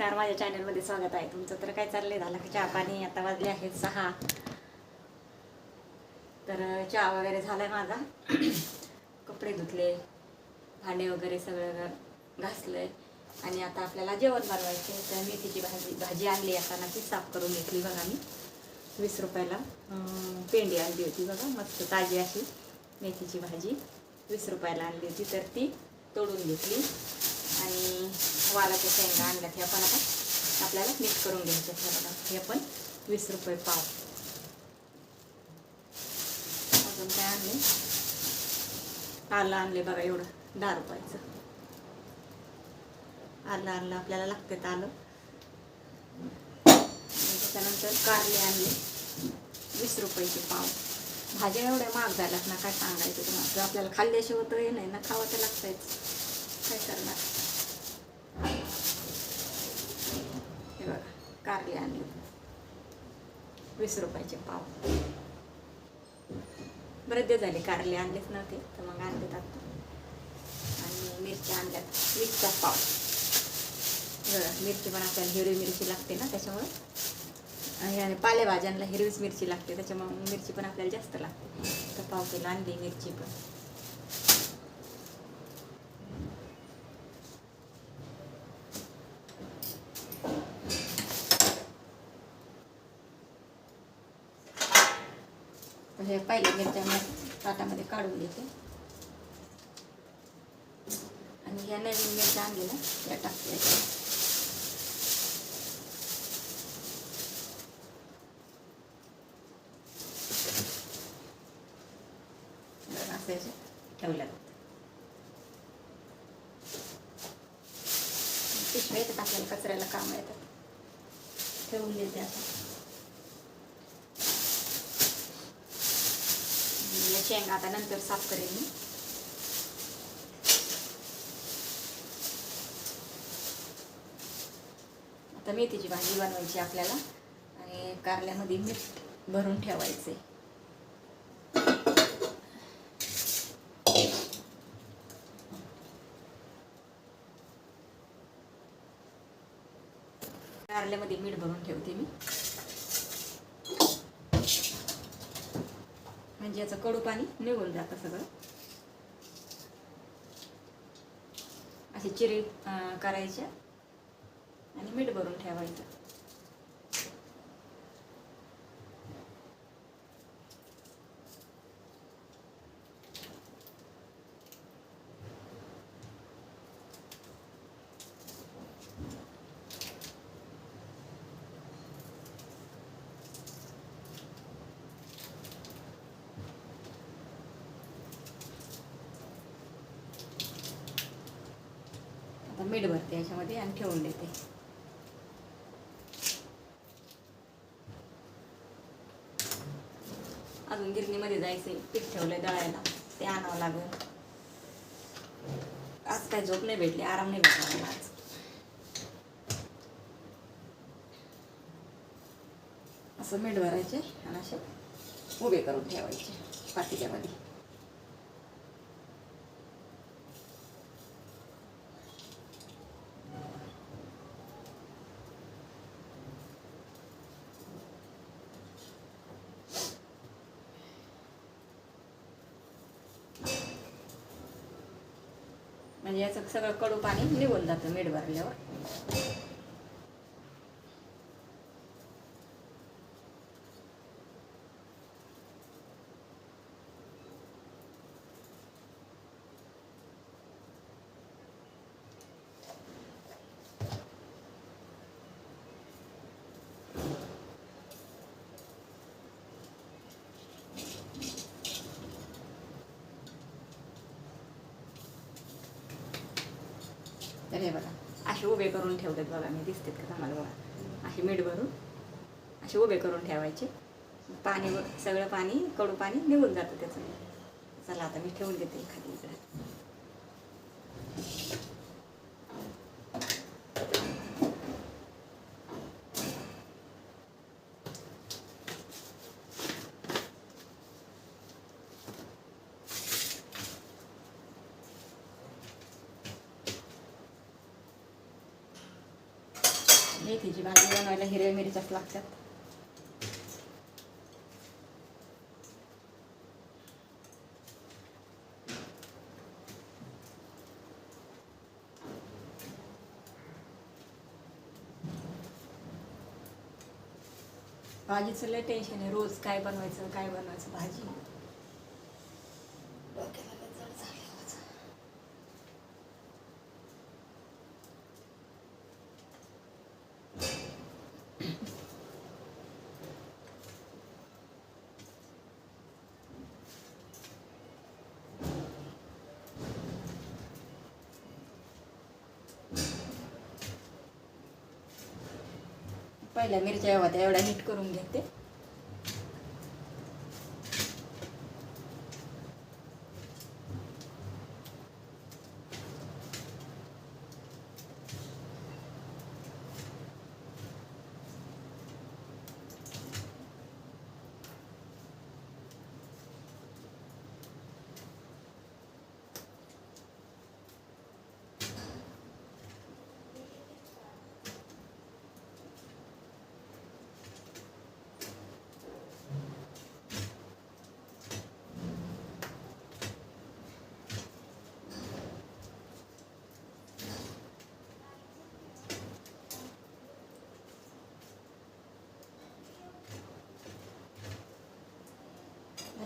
नमस्कार माझ्या चॅनलमध्ये स्वागत आहे. तुमचं तर काय चाललंय? झालं की चहा पाणी? आता वाजले आहेत सहा. तर चहा वगैरे झालाय माझा. कपडे धुतले भांडे वगैरे सगळं घासलंय. आणि आता आपल्याला जेवण बनवायचे तर मेथीची भाजी भाजी आणली असताना ती साफ करून घेतली बघा मी. वीस रुपयाला. पेंडी आणली होती बघा. मस्त ताजी अशी मेथीची भाजी. वीस रुपयाला आणली होती. तर ती तोडून घेतली. आणि वालाच्या शेंगा आणल्यात हे पण आता आपल्याला मिक्स करून घ्यायचे हे बघा हे पण वीस रुपये पाव. अजून काय आणले? आलं आणले बघा एवढं दहा रुपयाचं. आलं आणलं आपल्याला लागते आलं. आणि त्याच्यानंतर कारले आणले वीस रुपयाचे पाव. भाज्या एवढ्या महाग झाल्यात ना काय सांगायचं तुम्हाला? आपल्याला खाल्ल्याशिवाय तर हे नाही ना खावं तर लागतायच. काय करणार? बघा कारले आणले वीस रुपयाचे पाव. बरेच झाले कारले आणलेच नव्हते तर मग आणलेत आता. आणि मिरच्या आणल्यात वीसचा पाव. बघा मिरची पण आपल्याला हिरवी मिरची लागते ना त्याच्यामुळे. आणि पालेभाज्यांना हिरवीच मिरची लागते त्याच्यामुळे मिरची पण आपल्याला जास्त लागते. तर पाव किलो आणली मिरची पण. म्हणजे हे पहिल्या मिरच्या मी ताटामध्ये काढून घेते. आणि ह्या नवीन मिरच्या आणलेल्या त्या टाकते ठेवल्या जातात. पिशव्या येतात आपल्याला कचऱ्याला काम येतात. ठेवून देते आता. शेंगा आता नंतर साफ करेन मी. आता मेथीची भाजी बनवायची आपल्याला आणि कारल्यामध्ये मीठ भरून ठेवायचे. कारल्यामध्ये मीठ भरून ठेवते मी. म्हणजे याचं कडू पाणी निघून जातं सगळं. असे चिरे करायच्या आणि मीठ भरून ठेवायचं. मीठ भरते याच्यामध्ये आणि ठेवून देते. अजून गिरणीमध्ये जायचंय पीठ ठेवलंय दळायला ते आणावं लागेल. आज काय झोप नाही भेटली आराम नाही भेटला मला आज. असं मीठ भरायचे आणि असे उभे करून ठेवायचे पातेल्यामध्ये. म्हणजे याचं सगळं कडू पाणी निघून जातं मीठ भरल्यावर तर हे बघा असे उभे करून ठेवतात बघा मी दिसतात का तुम्हाला बघा? असे मीठ भरून असे उभे करून ठेवायचे. पाणी व- सगळं पाणी कडू पाणी निघून जातं त्याचं. चला आता मी ठेवून देते खाली इकडे. मेथीची भाजी बनवायला हिरव्या मिरच्याच लागतात. भाजीचं लय टेन्शन आहे रोज काय बनवायचं काय बनवायचं भाजी. पहिल्या मिरच्या होत्या एवढ्या नीट करून घेते.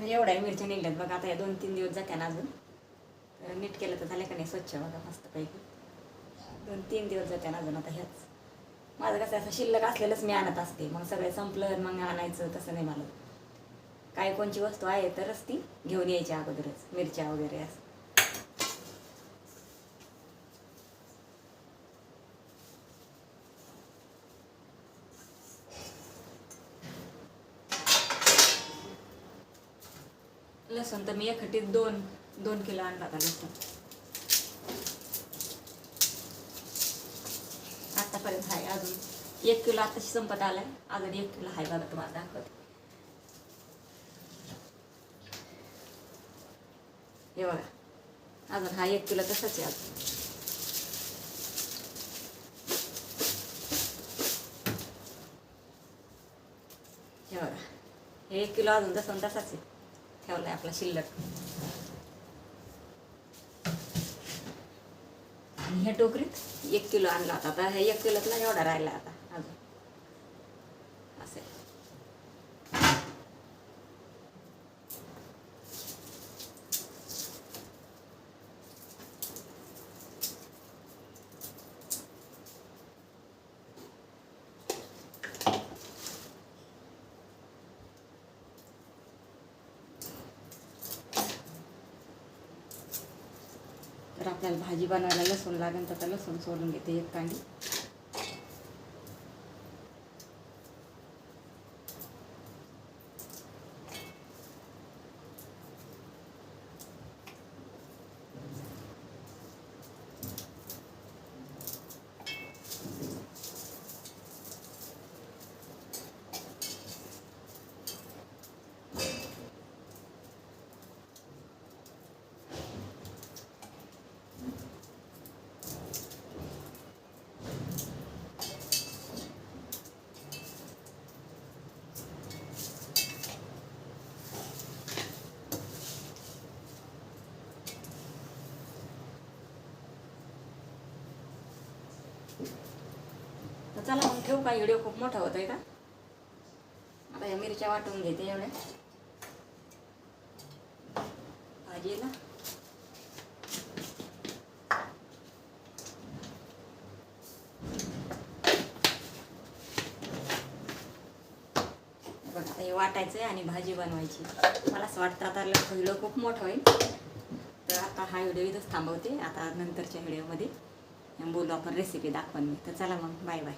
तर एवढ्या मिरच्या निघल्यात बघा आता या दोन तीन दिवस जात्या ना अजून. तर नीट केलं तर झालं का नाही स्वच्छ बघा मस्तपैकी. दोन तीन दिवस जात्या ना अजून आता ह्याच. माझं कसं असं शिल्लक असलेलंच मी आणत असते. मग सगळं संपलं मग आणायचं तसं नाही मला. काय कोणची वस्तू आहे तरच ती घेऊन यायची अगोदरच मिरच्या वगैरे असं. लसूण तर मी एकखटीत दोन दोन किलो आणला होता लसूण आतापर्यंत आहे अजून. एक किलो आताशी संपत आलाय. अजून एक किलो आहे बघा तुम्हाला दाखवते. हे बघा. अजून हा एक किलो तसाच आहे अजून. हे बघा. हे एक किलो अजून तसं तसाच आहे. ठेवलाय आपला शिल्लक. आणि ह्या टोकरीत एक किलो आणला होता. आता हे एक किलोतला एवढा राहिला आता. अजून. असेल आपल्याला भाजी बनवायला लसूण लागेल तर त्याला लसूण सोडून घेते एक कांडी. तर चला मग ठेवू का? व्हिडिओ खूप मोठा होतोय का? आता या मिरच्या वाटून घेते एवढ्या. भाजीला बघा हे वाटायचं आहे आणि भाजी बनवायची. मला असं वाटतं आता व्हिडिओ खूप मोठा होईल. तर आता हा व्हिडिओ इथंच थांबवते. आता नंतरच्या व्हिडिओमध्ये बोलू आपण रेसिपी दाखवून. मी तर चला मग बाय बाय